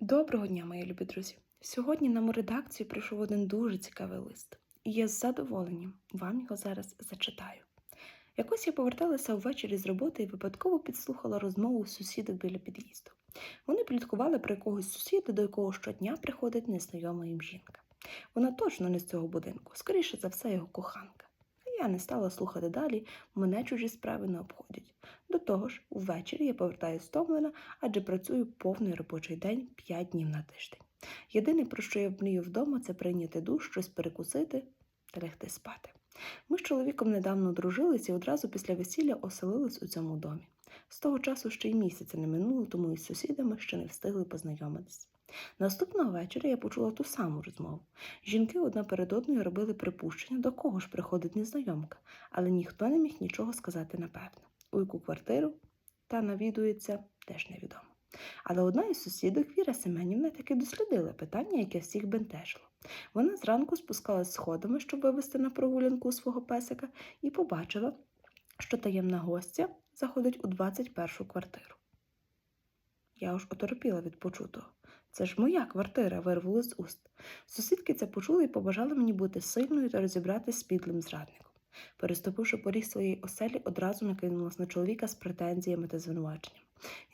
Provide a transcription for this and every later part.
Доброго дня, мої любі друзі! Сьогодні нам у редакцію прийшов один дуже цікавий лист, і я з задоволенням вам його зараз зачитаю. Якось я поверталася ввечері з роботи і випадково підслухала розмову сусідок біля під'їзду. Вони пліткували про якогось сусіда, до якого щодня приходить незнайома їм жінка. Вона точно не з цього будинку, скоріше за все, його коханка. Я не стала слухати далі, мене чужі справи не обходять. До того ж, ввечері я повертаюся стомлена, адже працюю повний робочий день 5 днів на тиждень. Єдине, про що я мрію вдома, це прийняти душ, щось перекусити та лягти спати. Ми з чоловіком недавно одружилися і одразу після весілля оселились у цьому домі. З того часу ще й місяця не минуло, тому із сусідами ще не встигли познайомитись. Наступного вечора я почула ту саму розмову. Жінки одна перед одною робили припущення, до кого ж приходить незнайомка, але ніхто не міг нічого сказати напевно. У яку квартиру та навідується теж невідомо. Але одна із сусідок Віра Семенівна таки дослідила питання, яке всіх бентежило. Вона зранку спускалась сходами, щоб вивести на прогулянку свого песика, і побачила, що таємна гостя заходить у 21 квартиру. Я аж оторопіла від почутого. Це ж моя квартира, вирвало з уст. Сусідки це почули і побажали мені бути сильною та розібратись з підлим зрадником. Переступивши поріг своєї оселі, одразу накинулась на чоловіка з претензіями та звинуваченням.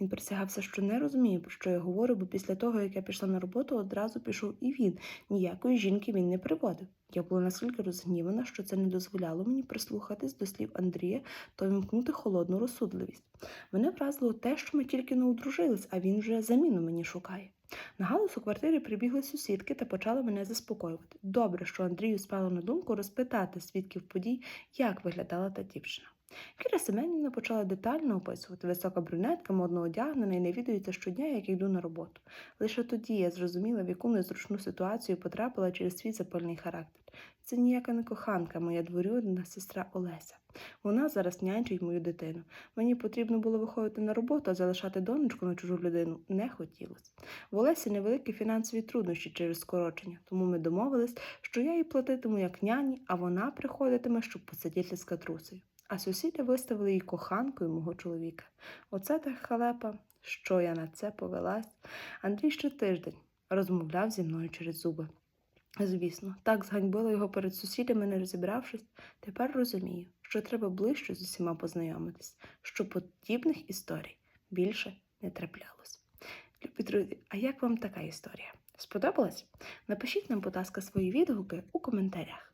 Він присягався, що не розуміє, про що я говорю, бо після того, як я пішла на роботу, одразу пішов і він. Ніякої жінки він не приводив. Я була наскільки розгнівана, що це не дозволяло мені прислухатись до слів Андрія та вимкнути холодну розсудливість. Мене вразило те, що ми тільки не одружились, а він вже заміну мені шукає. На галас у квартирі прибігли сусідки та почали мене заспокоювати. Добре, що Андрію спало на думку розпитати свідків подій, як виглядала та дівчина. Кіра Семенівна почала детально описувати висока брюнетка, модно одягнена і не відається щодня, як йду на роботу. Лише тоді я зрозуміла, в яку незручну ситуацію потрапила через свій запальний характер. Це ніяка не коханка, моя дворюдна сестра Олеся. Вона зараз нянчить мою дитину. Мені потрібно було виходити на роботу, а залишати донечку на чужу людину не хотілося. В Олесі невеликі фінансові труднощі через скорочення, тому ми домовились, що я їй платитиму як няні, а вона приходитиме, щоб посидіти з катрусею. А сусіди виставили її коханкою мого чоловіка. Оце та халепа, що я на це повелась. Андрій ще тиждень розмовляв зі мною через зуби. Звісно, так зганьбила його перед сусідами, не розібравшись. Тепер розумію, що треба ближче з усіма познайомитись, щоб подібних історій більше не траплялось. Любі друзі, а як вам така історія? Сподобалась? Напишіть нам, будь ласка, свої відгуки у коментарях.